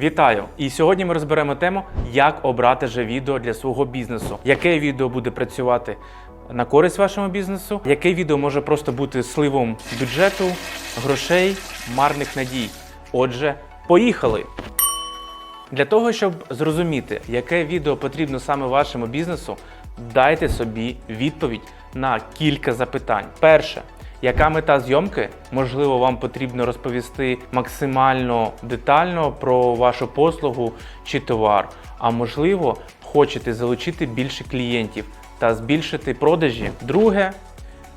Вітаю! І сьогодні ми розберемо тему, як обрати же відео для свого бізнесу. Яке відео буде працювати на користь вашому бізнесу, яке відео може просто бути сливом бюджету, грошей, марних надій. Отже, поїхали! Для того, щоб зрозуміти, яке відео потрібно саме вашому бізнесу, дайте собі відповідь на кілька запитань. Перше. Яка мета зйомки? Можливо, вам потрібно розповісти максимально детально про вашу послугу чи товар. А можливо, хочете залучити більше клієнтів та збільшити продажі. Друге,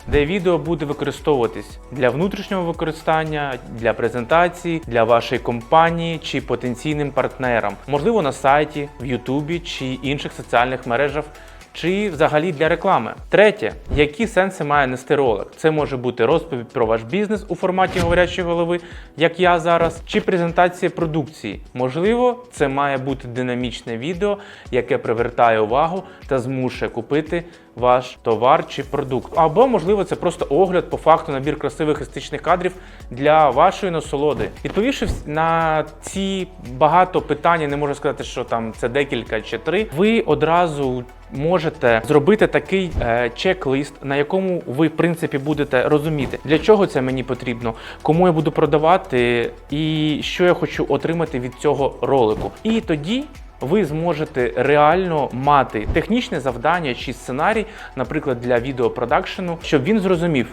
де відео буде використовуватись для внутрішнього використання, для презентації, для вашої компанії чи потенційним партнерам, можливо, на сайті, в Ютубі чи інших соціальних мережах. Чи взагалі для реклами. Третє, які сенси має нести ролик? Це може бути розповідь про ваш бізнес у форматі говорячої голови, як я зараз, чи презентація продукції. Можливо, це має бути динамічне відео, яке привертає увагу та змушує купити ваш товар чи продукт. Або, можливо, це просто огляд по факту набір красивих естетичних кадрів для вашої насолоди. Відповівши на ці багато питань, не можу сказати, що там це декілька чи три. Ви одразу можете зробити такий е, чек-лист, на якому ви, в принципі, будете розуміти, для чого це мені потрібно, кому я буду продавати і що я хочу отримати від цього ролику. І тоді ви зможете реально мати технічне завдання чи сценарій, наприклад, для відеопродакшену, щоб він зрозумів.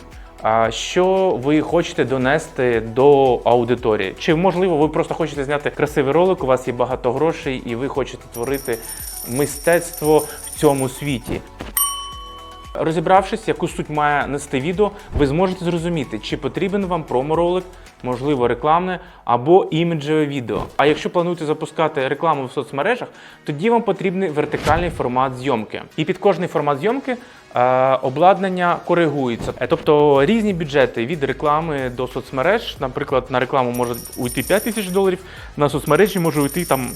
Що ви хочете донести до аудиторії? Чи можливо ви просто хочете зняти красивий ролик? У вас є багато грошей, і ви хочете творити мистецтво в цьому світі? Розібравшись, яку суть має нести відео, ви зможете зрозуміти, чи потрібен вам промо-ролик, можливо, рекламне або іміджеве відео. А якщо плануєте запускати рекламу в соцмережах, тоді вам потрібний вертикальний формат зйомки. І під кожний формат зйомки е, обладнання коригується. Е, Тобто різні бюджети від реклами до соцмереж. Наприклад, на рекламу може уйти 5 тисяч доларів, на соцмережі може уйти там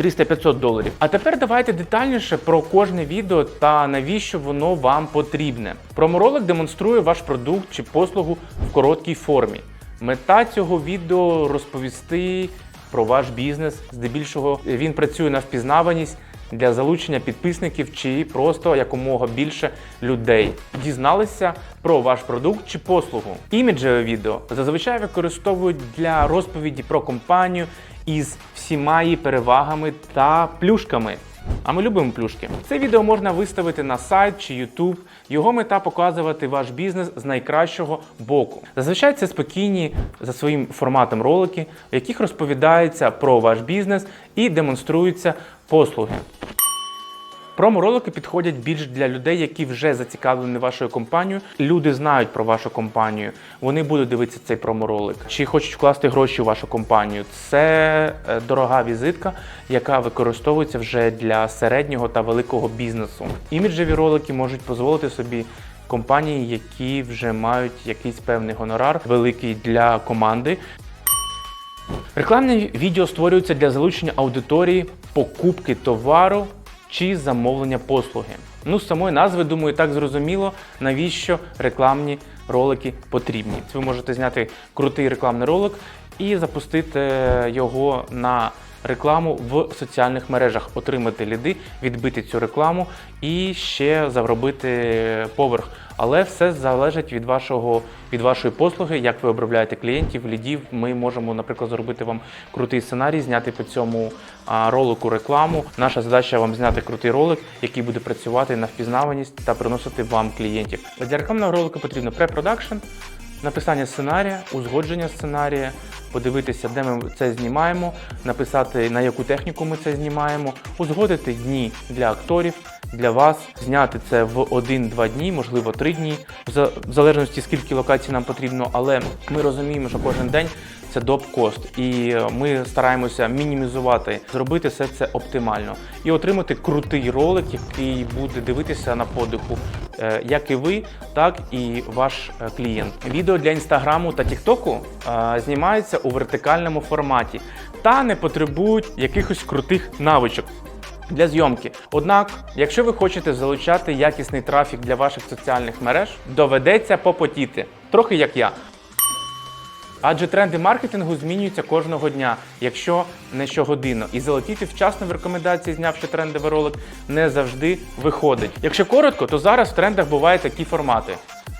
300-500 доларів. А тепер давайте детальніше про кожне відео та навіщо воно вам потрібне. Проморолик демонструє ваш продукт чи послугу в короткій формі. Мета цього відео розповісти про ваш бізнес. Здебільшого він працює на впізнаваність для залучення підписників чи просто якомога більше людей. Дізналися про ваш продукт чи послугу. Іміджеве відео зазвичай використовують для розповіді про компанію із всіма її перевагами та плюшками. А ми любимо плюшки. Це відео можна виставити на сайт чи YouTube. Його мета показувати ваш бізнес з найкращого боку. Зазвичай це спокійні за своїм форматом ролики, в яких розповідається про ваш бізнес і демонструються послуги. Промо-ролики підходять більш для людей, які вже зацікавлені вашою компанією. Люди знають про вашу компанію. Вони будуть дивитися цей промо-ролик. Чи хочуть вкласти гроші у вашу компанію. Це е, дорога візитка, яка використовується вже для середнього та великого бізнесу. Іміджеві ролики можуть дозволити собі. Компанії, які вже мають якийсь певний гонорар, великий для команди, Рекламне відео створюється для залучення аудиторії, покупки товару чи замовлення послуги. Ну, з самої назви, думаю, так зрозуміло, навіщо рекламні ролики потрібні. Ви можете зняти крутий рекламний ролик і запустити його на рекламу в соціальних мережах, отримати ліди, відбити цю рекламу і ще заробити поверх. Але все залежить від вашого від вашої послуги, як ви обробляєте клієнтів, лідів. Ми можемо, наприклад, зробити вам крутий сценарій, зняти по цьому ролику рекламу. Наша задача вам зняти крутий ролик, який буде працювати на впізнаваність та приносити вам клієнтів. Для рекламного ролику потрібно препродакшн, написання сценарія, узгодження сценарія, подивитися, де ми це знімаємо, написати на яку техніку ми це знімаємо, узгодити дні для акторів. Для вас зняти це в 1-2 дні, можливо, три дні, в залежності скільки локацій нам потрібно, але ми розуміємо, що кожен день це доп-кост, і е, ми стараємося мінімізувати, зробити все це оптимально і отримати крутий ролик, який буде дивитися на подиху, е, як і ви, так і ваш е, клієнт. Відео для інстаграму та тіктоку знімаються у вертикальному форматі та не потребують якихось крутих навичок для зйомки. Однак, якщо ви хочете залучати якісний трафік для ваших соціальних мереж, доведеться попотіти, трохи як я. Адже тренди маркетингу змінюються кожного дня, якщо не щогодинно. І залетіти вчасно в рекомендації, знявши трендовий ролик, не завжди виходить. Якщо коротко, то зараз в трендах бувають такі формати: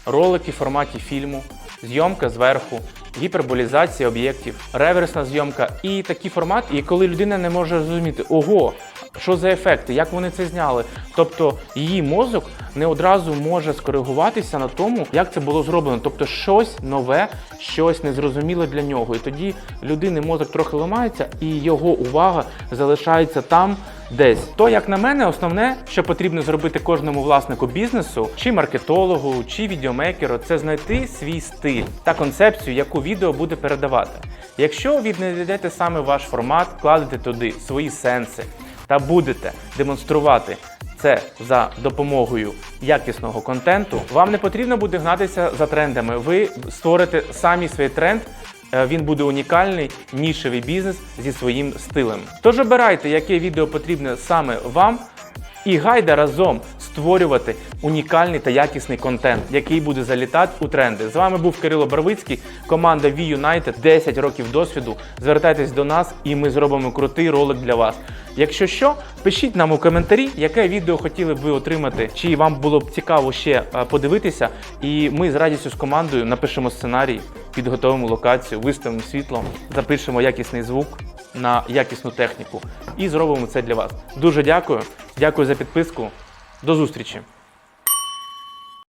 ролики в форматі фільму, зйомка зверху, гіперболізація об'єктів, реверсна зйомка і такий формат, і коли людина не може зрозуміти, ого, що за ефекти, як вони це зняли. Тобто її мозок не одразу може скоригуватися на тому, як це було зроблено. Тобто щось нове, щось незрозуміле для нього. І тоді людини мозок трохи ламається, і його увага залишається там. Десь то, як на мене, основне, що потрібно зробити кожному власнику бізнесу, чи маркетологу, чи відеомейкеру, це знайти свій стиль та концепцію, яку відео буде передавати. Якщо ви знайдете саме ваш формат, вкладете туди свої сенси та будете демонструвати це за допомогою якісного контенту, вам не потрібно буде гнатися за трендами. Ви створите самі свій тренд. Е, Він буде унікальний, нішевий бізнес зі своїм стилем. Тож обирайте, яке відео потрібне саме вам, і гайда разом створювати унікальний та якісний контент, який буде залітати у тренди. З вами був Кирило Барвицький, команда V United, 10 років досвіду. Звертайтесь до нас, і ми зробимо крутий ролик для вас. Якщо що, пишіть нам у коментарі, яке відео хотіли б ви отримати, чи вам було б цікаво ще е, подивитися. І ми з радістю з командою напишемо сценарій, підготовимо локацію, виставимо світло, запишемо якісний звук на якісну техніку і зробимо це для вас. Дуже дякую. Дякую за підписку. До зустрічі!